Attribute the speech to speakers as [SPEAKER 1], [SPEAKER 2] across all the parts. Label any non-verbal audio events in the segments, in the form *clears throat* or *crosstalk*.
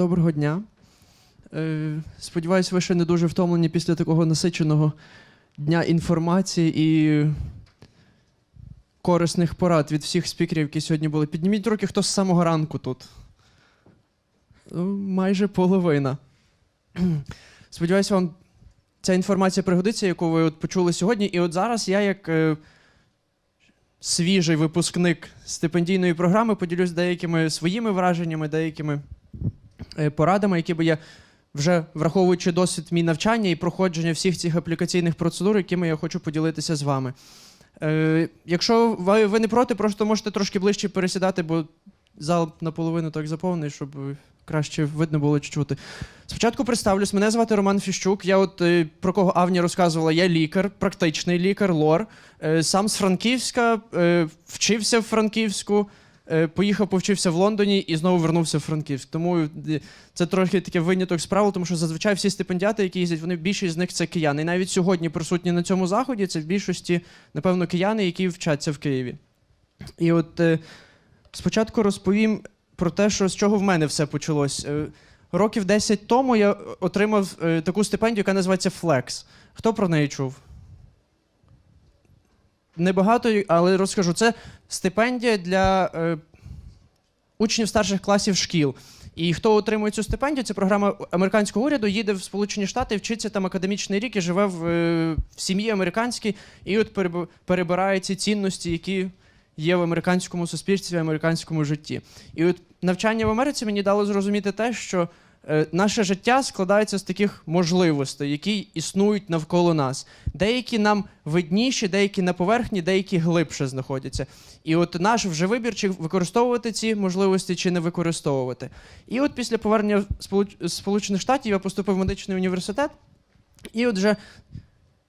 [SPEAKER 1] Доброго дня. Е, Сподіваюсь, ви ще не дуже втомлені після такого насиченого дня інформації і корисних порад від всіх спікерів, які сьогодні були. Підніміть руки, хто з самого ранку тут. Ну, Майже половина. *clears throat* Сподіваюся, вам ця інформація пригодиться, яку ви от почули сьогодні. І от зараз я, як е, свіжий випускник стипендійної програми, поділюсь деякими своїми враженнями, деякими порадами, які би я вже враховуючи досвід мій навчання і проходження всіх цих аплікаційних процедур, якими я хочу поділитися з вами. Е, якщо ви, ви не проти, просто можете трошки ближче пересідати, бо зал наполовину так заповнений, щоб е, краще видно було чути. Спочатку представлюсь, мене звати Роман Фіщук. Я от е, про кого Авні розказувала, я лікар, практичний лікар, лор. Е, сам з Франківська, е, вчився в Франківську, е, поїхав, повчився в Лондоні і знову вернувся в Франківськ. Тому е, це трохи таке виняток з правил, тому що зазвичай всі стипендіати, які їздять, вони більшість з них це кияни. І навіть сьогодні присутні на цьому заході, це в більшості, напевно, кияни, які вчаться в Києві. І от е, спочатку розповім про те, що з чого в мене все почалось. Е, Років 10 тому я отримав е, таку стипендію, яка називається Flex. Хто про неї чув? Небагато, але розкажу. Це стипендія для е, учнів старших класів шкіл. І хто отримує цю стипендію, це програма американського уряду, їде в Сполучені Штати, вчиться там академічний рік і живе в, е, в сім'ї американській, і от переб- перебирає ці цінності, які є в американському суспільстві, в американському житті. І от навчання в Америці мені дало зрозуміти те, що наше життя складається з таких можливостей, які існують навколо нас. Деякі нам видніші, деякі на поверхні, деякі глибше знаходяться. І от наш вже вибір, чи використовувати ці можливості, чи не використовувати. І от після повернення Сполучених Штатів я поступив в медичний університет. І от вже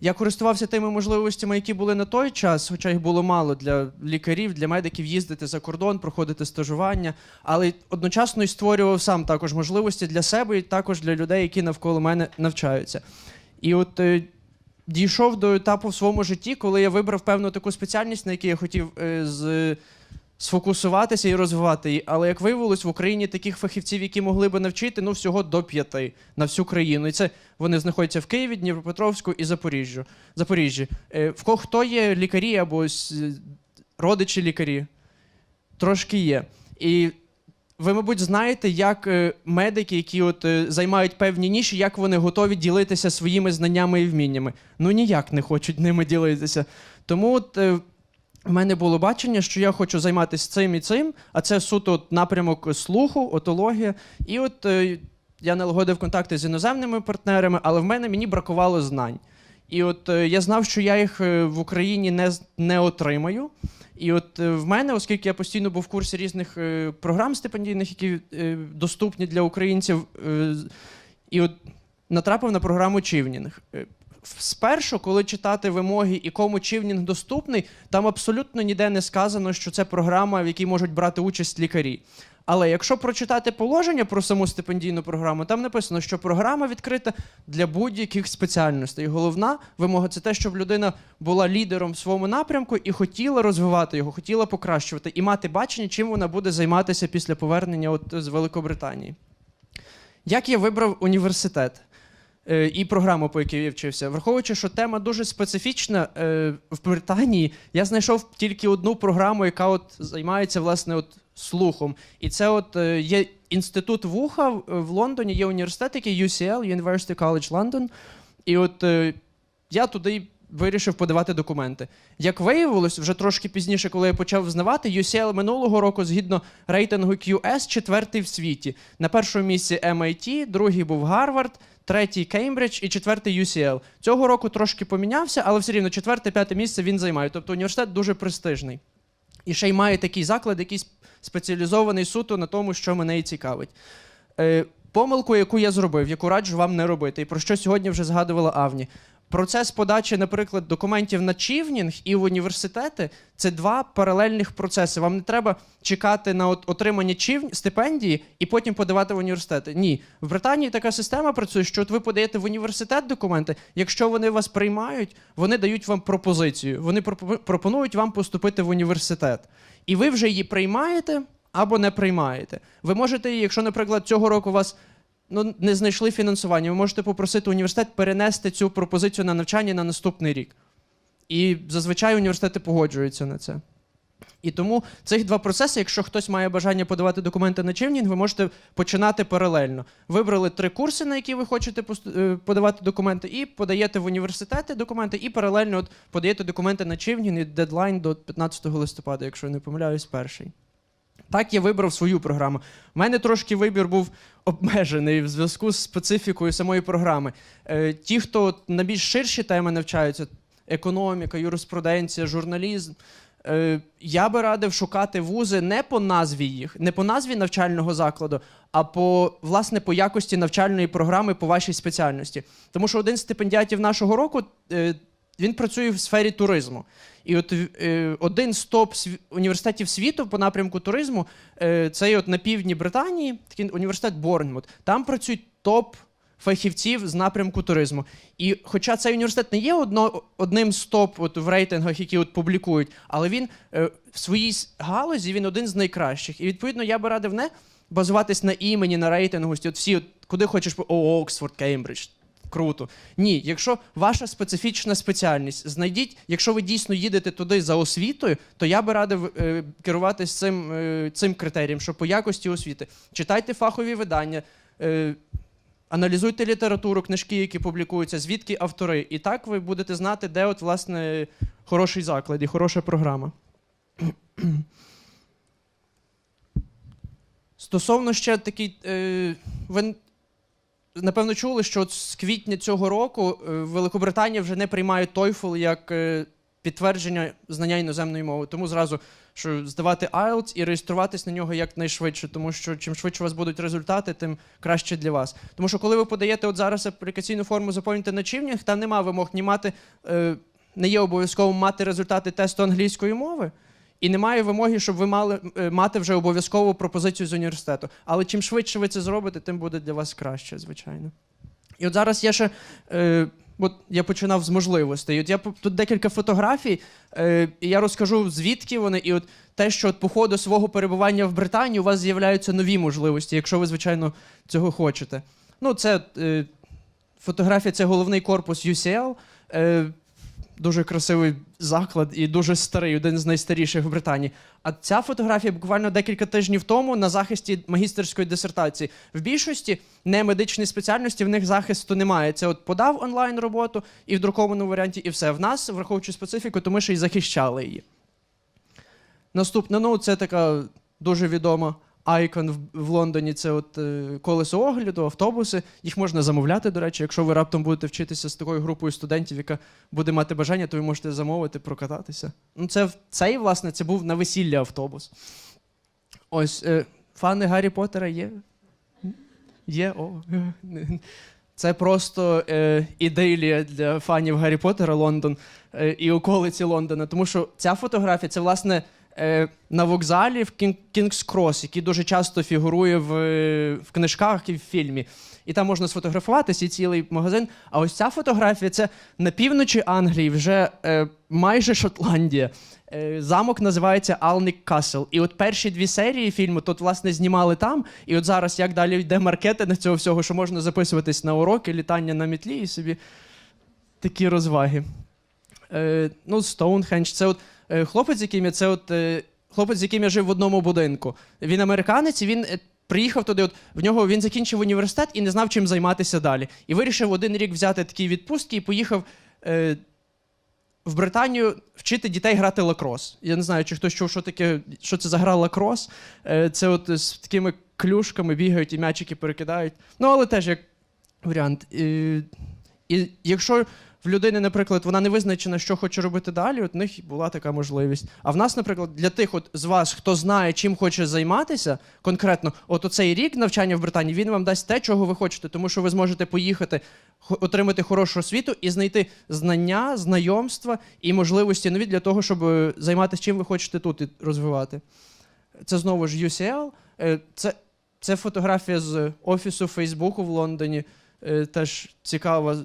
[SPEAKER 1] я користувався тими можливостями, які були на той час, хоча їх було мало для лікарів, для медиків їздити за кордон, проходити стажування, але одночасно і створював сам також можливості для себе і також для людей, які навколо мене навчаються. І от е, дійшов до етапу в своєму житті, коли я вибрав певну таку спеціальність, на якій я хотів е, з, сфокусуватися і розвивати її. Але як виявилось, в Україні таких фахівців, які могли би навчити, ну всього до п'яти на всю країну. І це вони знаходяться в Києві, Дніпропетровську і Запоріжжю. Запоріжжі. Е, в кого хто є лікарі або родичі лікарі? Трошки є. І ви, мабуть, знаєте, як е, медики, які от е, займають певні ніші, як вони готові ділитися своїми знаннями і вміннями. Ну ніяк не хочуть ними ділитися. Тому от, е, в мене було бачення, що я хочу займатися цим і цим, а це суто напрямок слуху, отологія. І от е, я налагодив контакти з іноземними партнерами, але в мене мені бракувало знань. І от е, я знав, що я їх е, в Україні не, не отримаю. І от е, в мене, оскільки я постійно був в курсі різних е, програм стипендійних, які доступні для українців, і от натрапив на програму Чівнінг. Спершу, коли читати вимоги і кому Чівнінг доступний, там абсолютно ніде не сказано, що це програма, в якій можуть брати участь лікарі. Але якщо прочитати положення про саму стипендійну програму, там написано, що програма відкрита для будь-яких спеціальностей. Головна вимога це те, щоб людина була лідером в своєму напрямку і хотіла розвивати його, хотіла покращувати і мати бачення, чим вона буде займатися після повернення от з Великобританії. Як я вибрав університет? І програму, по якій я вчився, враховуючи, що тема дуже специфічна е, в Британії, я знайшов тільки одну програму, яка от займається власне от слухом. І це от е, є інститут вуха в- Лондоні, є університет, який UCL, University College London. І от е, я туди вирішив подавати документи. Як виявилось, вже трошки пізніше, коли я почав взнавати, UCL минулого року, згідно рейтингу QS, четвертий в світі. На першому місці MIT, другий був Гарвард, третій Кеймбридж і четвертий UCL. Цього року трошки помінявся, але все рівно четверте, п'яте місце він займає. Тобто університет дуже престижний. І ще й має такий заклад, який спеціалізований суто на тому, що мене і цікавить. Е, помилку, яку я зробив, яку раджу вам не робити, і про що сьогодні вже згадувала Авні. Процес подачі, наприклад, документів на Чівнінг і в університети це два паралельних процеси. Вам не треба чекати на от- отримання чів... стипендії і потім подавати в університети. Ні, в Британії така система працює, що от ви подаєте в університет документи. Якщо вони вас приймають, вони дають вам пропозицію. Вони пропонують вам поступити в університет. І ви вже її приймаєте. або не приймаєте. Ви можете, якщо, наприклад, цього року вас ну, не знайшли фінансування, ви можете попросити університет перенести цю пропозицію на навчання на наступний рік. І зазвичай університети погоджуються на це. І тому цих два процеси, якщо хтось має бажання подавати документи на Чивнінг, ви можете починати паралельно. Вибрали три курси, на які ви хочете е, подавати документи, і подаєте в університети документи, і паралельно от подаєте документи на Чивнінг і дедлайн до 15 листопада, якщо я не помиляюсь, перший. Так я вибрав свою програму. У мене трошки вибір був обмежений в зв'язку з специфікою самої програми. Е, ті, хто на більш ширші теми навчаються, економіка, юриспруденція, журналізм. Е, я би радив шукати вузи не по назві їх, не по назві навчального закладу, а по власне по якості навчальної програми по вашій спеціальності. Тому що один з стипендіатів нашого року е, він працює в сфері туризму. І от е, один з топ університетів світу по напрямку туризму е, це от на півдні Британії, такий університет Борнмут. Там працюють топ фахівців з напрямку туризму. І хоча цей університет не є одно, одним з топ от, в рейтингах, які от публікують, але він е, в своїй галузі він один з найкращих. І відповідно я би радив не базуватись на імені, на рейтингості. От всі, от, куди хочеш, о, Оксфорд, Кембридж. Круто. Ні, якщо ваша специфічна спеціальність, знайдіть, якщо ви дійсно їдете туди за освітою, то я би радив е, керуватись цим, е, цим критерієм, що по якості освіти. Читайте фахові видання, е, аналізуйте літературу, книжки, які публікуються, звідки автори. І так ви будете знати, де от, власне, хороший заклад і хороша програма. Стосовно ще такий. Е, ви напевно чули, що з квітня цього року е, Великобританія вже не приймає TOEFL як е, підтвердження знання іноземної мови. Тому зразу що здавати IELTS і реєструватись на нього якнайшвидше, тому що чим швидше у вас будуть результати, тим краще для вас. Тому що коли ви подаєте от зараз аплікаційну форму заповнити на Чівнінг, там нема вимог ні мати, е, не є обов'язково мати результати тесту англійської мови. І немає вимоги, щоб ви мали е, мати вже обов'язкову пропозицію з університету. Але чим швидше ви це зробите, тим буде для вас краще, звичайно. І от зараз я ще. Е, От я починав з можливостей. От я тут декілька фотографій, е, і я розкажу звідки вони, і от те, що от по ходу свого перебування в Британії у вас з'являються нові можливості, якщо ви, звичайно, цього хочете. Ну, це е, фотографія, це головний корпус UCL. Е, дуже красивий заклад і дуже старий, один з найстаріших в Британії. А ця фотографія буквально декілька тижнів тому на захисті магістерської дисертації. В більшості немедичні спеціальності в них захисту немає. Це от подав онлайн роботу і в друкованому варіанті, і все. В нас, враховуючи специфіку, то ми ще й захищали її. Наступна, ну, це така дуже відома айкон в, Лондоні. Це от е, колесо огляду, автобуси. Їх можна замовляти, до речі. Якщо ви раптом будете вчитися з такою групою студентів, яка буде мати бажання, то ви можете замовити, прокататися. Ну, це цей, власне, це був на весілля автобус. Ось, е, фани Гаррі Поттера є? Є, о. *laughs* Це просто е, ідилія для фанів Гаррі Поттера Лондон е, і околиці Лондона. Тому що ця фотографія це, власне, е, на вокзалі в Кінгс Крос, який дуже часто фігурує в, в книжках і в фільмі. І там можна сфотографуватися, і цілий магазин. А ось ця фотографія це на півночі Англії, вже е, майже Шотландія. Е, Замок називається Алнік Касл. І от перші дві серії фільму тут, власне, знімали там. І от зараз як далі йде маркетинг цього всього, що можна записуватись на уроки, літання на мітлі і собі такі розваги. Е, ну, Стоунхендж, це от хлопець, з яким я, це от е, хлопець, з яким я жив в одному будинку. Він американець, і він е, приїхав туди. От в нього він закінчив університет і не знав, чим займатися далі. І вирішив один рік взяти такі відпустки і поїхав. Е, в Британію вчити дітей грати лакрос. Я не знаю, чи хтось чув, що таке, що це за гра лакрос. Е, Це от з такими клюшками бігають і м'ячики перекидають. Ну, але теж як варіант. І, і якщо в людини, наприклад, вона не визначена, що хоче робити далі, от в них була така можливість. А в нас, наприклад, для тих от з вас, хто знає, чим хоче займатися, конкретно, от оцей рік навчання в Британії, він вам дасть те, чого ви хочете, тому що ви зможете поїхати, отримати хорошу освіту і знайти знання, знайомства і можливості нові для того, щоб е, займатися чим ви хочете тут і розвивати. Це знову ж UCL. Е, Це, це фотографія з офісу Фейсбуку в Лондоні. Е, Теж цікава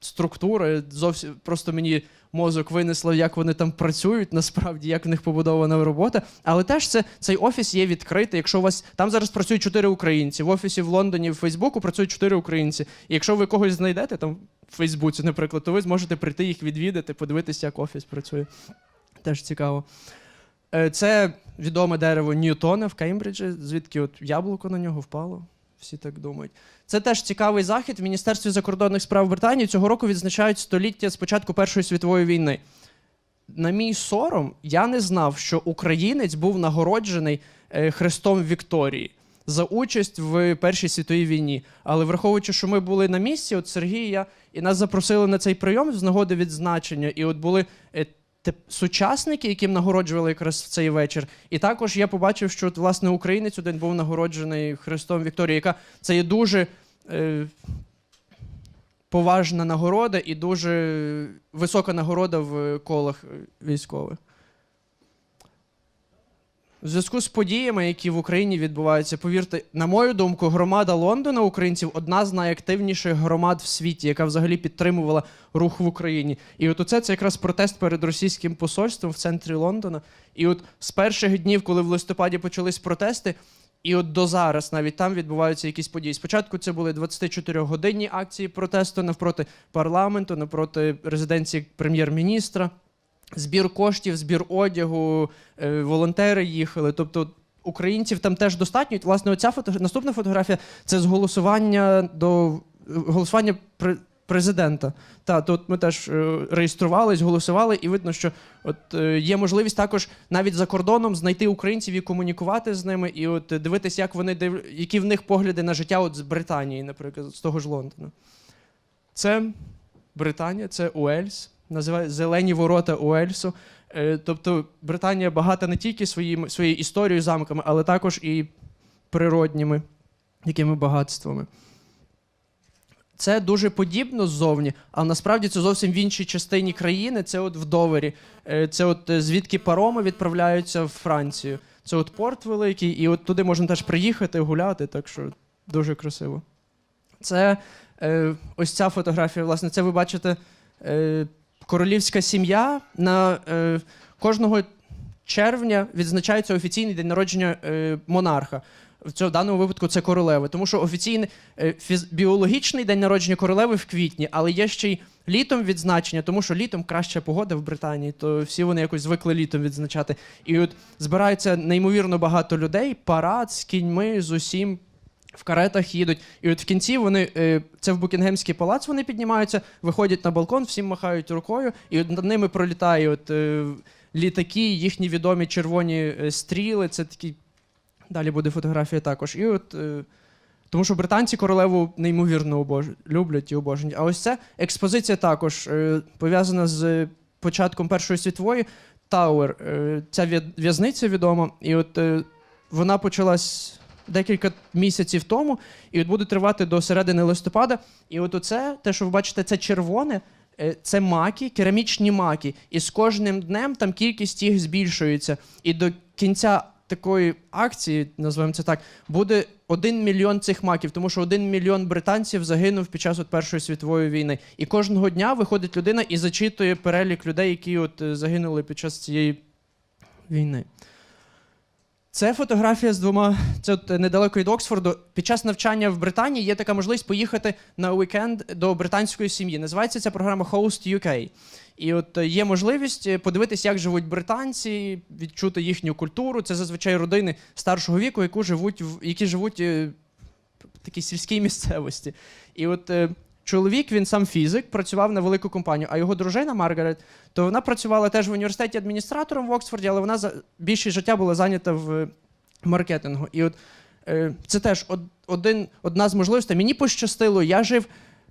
[SPEAKER 1] структура. Зовсім просто мені мозок винесло, як вони там працюють, насправді, як в них побудована робота. Але теж це цей офіс є відкритий. Якщо у вас там зараз працюють чотири українці, в офісі в Лондоні, в Фейсбуку працюють чотири українці. І якщо ви когось знайдете там в Фейсбуці, наприклад, то ви зможете прийти їх відвідати, подивитися, як офіс працює. Теж цікаво. Е, Це відоме дерево Ньютона в Кембриджі, звідки от яблуко на нього впало. Всі так думають. Це теж цікавий захід. В Міністерстві закордонних справ Британії цього року відзначають століття з початку Першої світової війни. На мій сором, я не знав, що українець був нагороджений е, Хрестом Вікторії за участь в Першій світовій війні. Але враховуючи, що ми були на місці, от Сергій і я, і нас запросили на цей прийом з нагоди відзначення, і от були е, сучасники, яким нагороджували якраз в цей вечір. І також я побачив, що власне українець один був нагороджений Христом Вікторії, яка це є дуже е, поважна нагорода і дуже висока нагорода в колах військових. В зв'язку з подіями, які в Україні відбуваються, повірте, на мою думку, громада Лондона українців одна з найактивніших громад в світі, яка взагалі підтримувала рух в Україні. І от оце це якраз протест перед російським посольством в центрі Лондона. І от з перших днів, коли в листопаді почались протести, і от до зараз навіть там відбуваються якісь події. Спочатку це були 24-годинні акції протесту навпроти парламенту, навпроти резиденції прем'єр-міністра збір коштів, збір одягу, е, волонтери їхали. Тобто українців там теж достатньо. Власне, оця фото... наступна фотографія це з голосування до голосування пре- президента. Та тут ми теж е, реєструвались, голосували, і видно, що от е, є можливість також навіть за кордоном знайти українців і комунікувати з ними, і от дивитися, як вони див... які в них погляди на життя от з Британії, наприклад, з того ж Лондона. Це Британія, це Уельс, називає Зелені ворота Уельсу. Е, Тобто Британія багата не тільки своїм, своєю історією, замками, але також і природніми якими багатствами. Це дуже подібно ззовні, а насправді це зовсім в іншій частині країни. Це от в Довері. Е, Це от е, звідки пароми відправляються в Францію. Це от порт великий, і от туди можна теж приїхати, гуляти, так що дуже красиво. Це ось ця фотографія, власне, це ви бачите королівська сім'я. На е, кожного червня відзначається офіційний день народження е, монарха. В цьому даному випадку це королеви, тому що офіційний е, фіз, біологічний день народження королеви в квітні, але є ще й літом відзначення, тому що літом краща погода в Британії, то всі вони якось звикли літом відзначати. І от збирається неймовірно багато людей, парад з кіньми, з усім. В каретах їдуть, і от в кінці вони е, це в Букінгемський палац. Вони піднімаються, виходять на балкон, всім махають рукою, і над ними пролітає от, е, літаки, їхні відомі червоні е, стріли. Це такі. Далі буде фотографія також. І от, тому що британці королеву неймовірно обож... люблять і обожнюють. А ось це експозиція також пов'язана з початком Першої світової. Тауер. Ця в'язниця відома. І от вона почалась декілька місяців тому, і от буде тривати до середини листопада. І от оце, те, що ви бачите, це червоне. е, Це маки, керамічні маки. І з кожним днем там кількість їх збільшується. І до кінця такої акції, називаємо це так, буде один мільйон цих маків, тому що один мільйон британців загинув під час от Першої світової війни. І кожного дня виходить людина і зачитує перелік людей, які от е, загинули під час цієї війни. Це фотографія з двома. Це от недалеко від Оксфорду. Під час навчання в Британії є така можливість поїхати на уікенд до британської сім'ї. Називається ця програма Host UK. І от е, є можливість е, подивитись, як живуть британці, відчути їхню культуру. Це зазвичай родини старшого віку, яку живуть які живуть е, в такій сільській місцевості. І от чоловік, він сам фізик, працював на велику компанію, а його дружина Маргарет, то вона працювала теж в університеті адміністратором в Оксфорді, але вона за більше життя була зайнята в маркетингу. І от е, це теж од, один, одна з можливостей. Мені пощастило, я жив.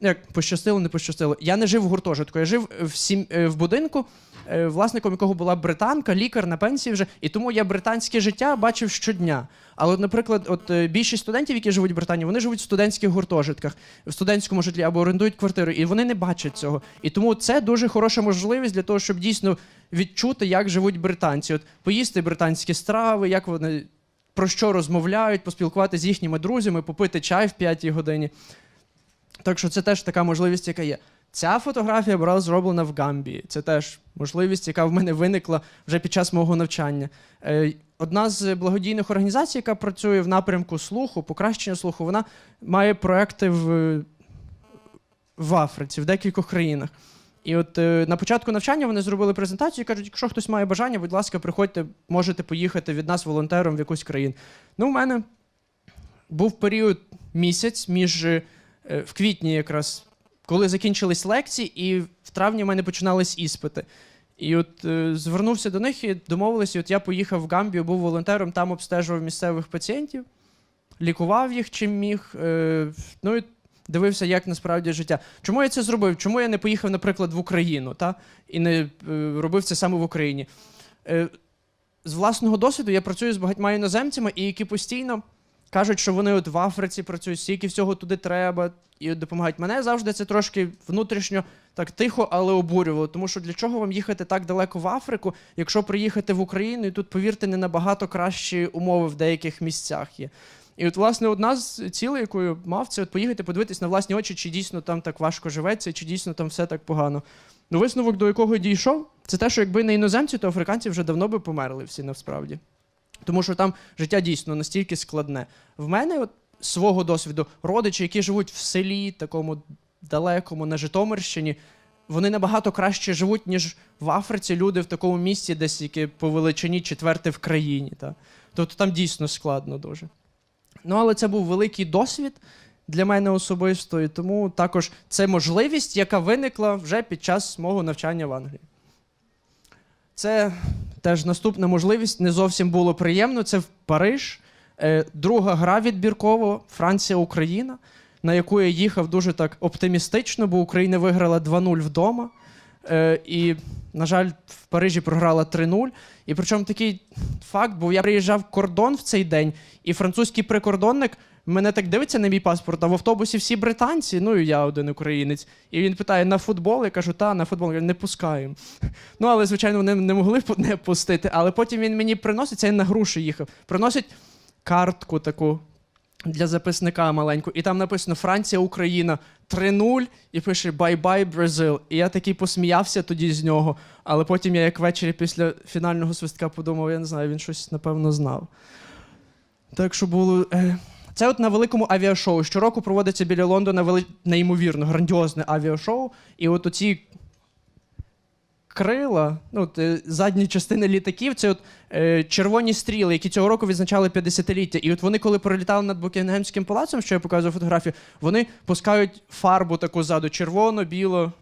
[SPEAKER 1] Як пощастило, не пощастило. Я не жив в гуртожитку, я жив в сім, е, в будинку, е, власником якого була британка, лікар на пенсії вже, і тому я британське життя бачив щодня. Але, от, наприклад, от е, більшість студентів, які живуть в Британії, вони живуть в студентських гуртожитках, в студентському житлі або орендують квартиру, і вони не бачать цього. І тому це дуже хороша можливість для того, щоб дійсно відчути, як живуть британці. От поїсти британські страви, як вони про що розмовляють, поспілкуватися з їхніми друзями, попити чай в п'ятій годині. Так що це теж така можливість, яка є. Ця фотографія була зроблена в Гамбії. Це теж можливість, яка в мене виникла вже під час мого навчання. Е, Одна з благодійних організацій, яка працює в напрямку слуху, покращення слуху, вона має проекти в, в Африці, в декількох країнах. І от е, на початку навчання вони зробили презентацію і кажуть, якщо хтось має бажання, будь ласка, приходьте, можете поїхати від нас волонтером в якусь країну. Ну, у мене був період місяць між в квітні, якраз, коли закінчились лекції, і в травні в мене починались іспити. І от е, звернувся до них і домовилися. От я поїхав в Гамбію, був волонтером, там обстежував місцевих пацієнтів, лікував їх чим міг. Е, ну і дивився, як насправді життя. Чому я це зробив? Чому я не поїхав, наприклад, в Україну та? і не е, робив це саме в Україні? Е, з власного досвіду я працюю з багатьма іноземцями, і які постійно кажуть, що вони от в Африці працюють, стільки всього туди треба і допомагають. Мене завжди це трошки внутрішньо так тихо, але обурювало. Тому що для чого вам їхати так далеко в Африку, якщо приїхати в Україну, і тут, повірте, не набагато кращі умови в деяких місцях є. І от, власне, одна з цілей, яку я мав, це от поїхати подивитись на власні очі, чи дійсно там так важко живеться, чи дійсно там все так погано. Ну, висновок, до якого дійшов, це те, що якби не іноземці, то африканці вже давно би померли всі насправді. Тому що там життя дійсно настільки складне. В мене, от свого досвіду, родичі, які живуть в селі, такому далекому, на Житомирщині, вони набагато краще живуть, ніж в Африці люди в такому місці, десь яке по величині четверте в країні. Та? Тобто там дійсно складно дуже. Ну, але це був великий досвід для мене особисто, і тому також це можливість, яка виникла вже під час мого навчання в Англії. Це теж наступна можливість. Не зовсім було приємно. Це в Париж. Е, Друга гра відбірково Франція-Україна, на яку я їхав дуже так оптимістично, бо Україна виграла 2-0 вдома. Е, І, на жаль, в Парижі програла 3-0. І причому такий факт, бо я приїжджав кордон в цей день, і французький прикордонник мене так дивиться на мій паспорт, а в автобусі всі британці, ну і я один українець. І він питає: на футбол? Я кажу, та, на футбол. Я кажу, не пускаємо. *laughs* Ну, але, звичайно, вони не могли не пустити. Але потім він мені приносить, це я на груші їхав. Приносить картку таку для записника маленьку, і там написано Франція, Україна 3-0, і пише Бай-бай, Бразил. І я такий посміявся тоді з нього. Але потім я, як ввечері після фінального свистка, подумав, я не знаю, він щось напевно знав. Так що було. Е... Це от на великому авіашоу. Щороку проводиться біля Лондона вели... неймовірно грандіозне авіашоу. І от оці крила, ну, е, задні частини літаків, це от, е, червоні стріли, які цього року відзначали 50-ліття. І от вони, коли пролітали над Букінгемським палацом, що я показував фотографію, вони пускають фарбу таку ззаду: червоно, біло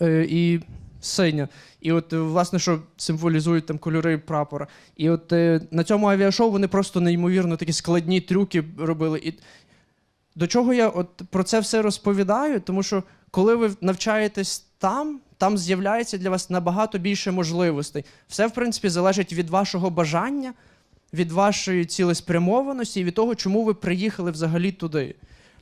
[SPEAKER 1] е, і синя. І от, е, власне, що символізують там кольори прапора. І от е, на цьому авіашоу вони просто неймовірно такі складні трюки робили. І до чого я от про це все розповідаю? Тому що коли ви навчаєтесь там, там з'являється для вас набагато більше можливостей. Все, в принципі, залежить від вашого бажання, від вашої цілеспрямованості і від того, чому ви приїхали взагалі туди.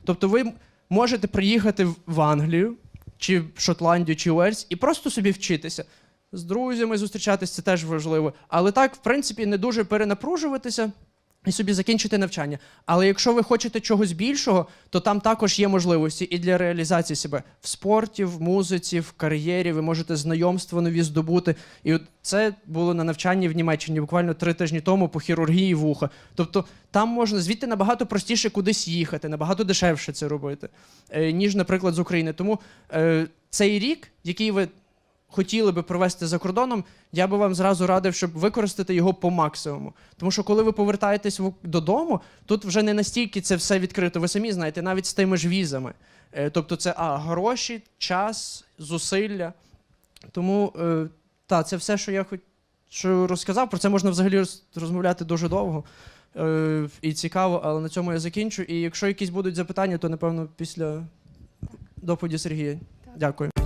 [SPEAKER 1] Тобто, ви можете приїхати в- в Англію, чи в Шотландію, чи Уельс, і просто собі вчитися. З друзями зустрічатися це теж важливо. Але так, в принципі, не дуже перенапружуватися і собі закінчити навчання. Але якщо ви хочете чогось більшого, то там також є можливості і для реалізації себе в спорті, в музиці, в кар'єрі. Ви можете знайомства нові здобути. І от це було на навчанні в Німеччині буквально три тижні тому по хірургії вуха. Тобто там можна звідти набагато простіше кудись їхати, набагато дешевше це робити, е, ніж, наприклад, з України. Тому е, цей рік, який ви хотіли би провести за кордоном, я би вам зразу радив, щоб використати його по максимуму. Тому що коли ви повертаєтесь додому, тут вже не настільки це все відкрито. Ви самі знаєте, навіть з тими ж візами. Е, Тобто, це а, гроші, час, зусилля. Тому е, та, це все, що я хоч що розказав. Про це можна взагалі розмовляти дуже довго. Е, і цікаво, але на цьому я закінчу. І якщо якісь будуть запитання, то напевно після доповіді Сергія. Дякую.